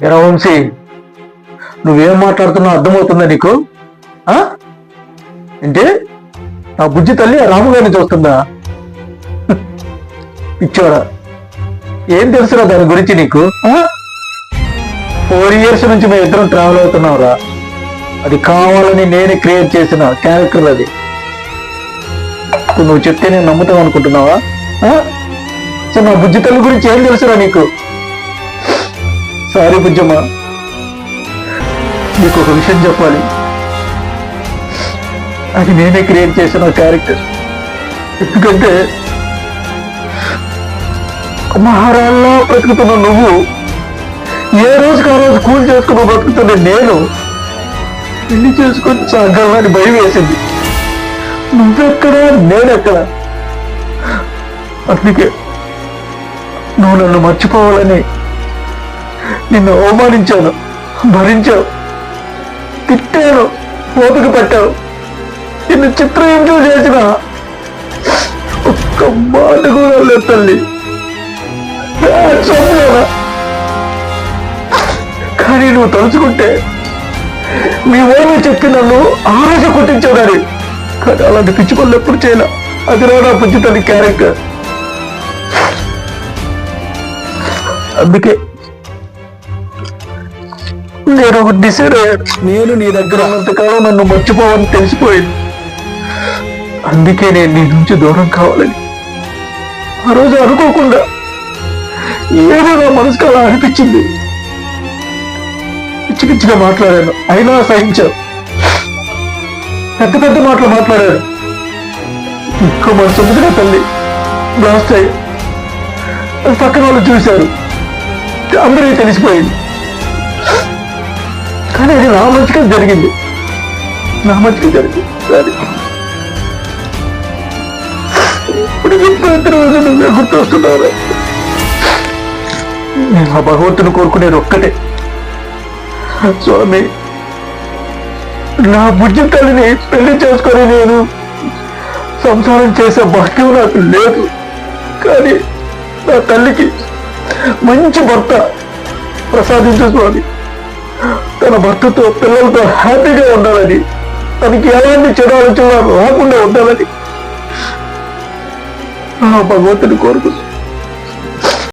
ఎరా నువ్వేం మాట్లాడుతున్నావు అర్థమవుతుందా నీకు? ఆ? నా బుజ్జి తల్లి రాముగారిని చూస్తుందా? పిచ్చోడా ఏం తెలుసురా దాని గురించి నీకు? ఫోర్ ఇయర్స్ నుంచి మేము ఇద్దరం ట్రావెల్ అవుతున్నావురా అది కావాలని నేను క్రియేట్ చేసిన క్యారెక్టర్ అది. నువ్వు చెప్తే నేను నమ్ముతావు అనుకుంటున్నావా? సో నా బుజ్జి తల్లి గురించి ఏం తెలుసురా నీకు? సారీ బుజ్జమ్మ. మీకు ఒక విషయం చెప్పాలి. అది నేనే క్రియేట్ చేసిన క్యారెక్టర్. ఎందుకంటే మహారాళ్ళలో బ్రతుకుతున్న నువ్వు ఏ రోజుకి ఆ రోజు కూలి చేసుకుని బ్రతుకుతున్న నేను పెళ్ళి చేసుకొని సాగాలని భయం వేసింది. నువ్వెక్కడా? నేనెక్కడ? అందుకే నువ్వు నన్ను మర్చిపోవాలని నిన్ను అవమానించాను భరించావు తిట్టాను ఓపిక పెట్టావు. నిన్ను చిత్రహింసలు చేసిన ఒక్క మాట కూడా లేదు తల్లి. కానీ నువ్వు తలుచుకుంటే మీ ఓమి చెప్పి నన్ను ఆరోజు కొట్టించాడని కానీ అలాంటి పిచ్చి పనులు ఎప్పుడు చేయలే అది రాడా పుచ్చి తల్లి క్యారెక్టర్. అందుకే నేను డిసైడ్ నేను నీ దగ్గర ఉన్నంతకాలం నన్ను మర్చిపోవని తెలిసిపోయింది. అందుకే నేను నీ నుంచి దూరం కావాలని. ఆ రోజు అనుకోకుండా ఏదో నా మనసుకు అలా అనిపించింది. పిచ్చి పిచ్చిగా మాట్లాడాను. అయినా సహించాను. పెద్ద పెద్ద మాటలు మాట్లాడాను. ఇంకో మనసు ఉంది తల్లి. బ్లాస్ట్ అయ్యి. పక్కన వాళ్ళు చూశారు. అందరికీ తెలిసిపోయింది. కానీ అది నా మంచిగా జరిగింది. నా మంచిగా జరిగింది. సరే ఇప్పుడు రోజు నువ్వే నేను ఆ భగవంతుని కోరుకునేది ఒక్కటే. స్వామి నా బుజ్జి తల్లిని పెళ్ళి చేసుకొని నేను సంసారం చేసే భాగ్యం నాకు లేదు. కానీ నా తల్లికి మంచి భర్త ప్రసాదించు స్వామి. తన భర్తతో పిల్లలతో హ్యాపీగా ఉండాలని తనకి ఎలాంటి చెడు ఆలోచన రాకుండా ఉండాలని భగవంతుని కోరుకుంటున్నాను.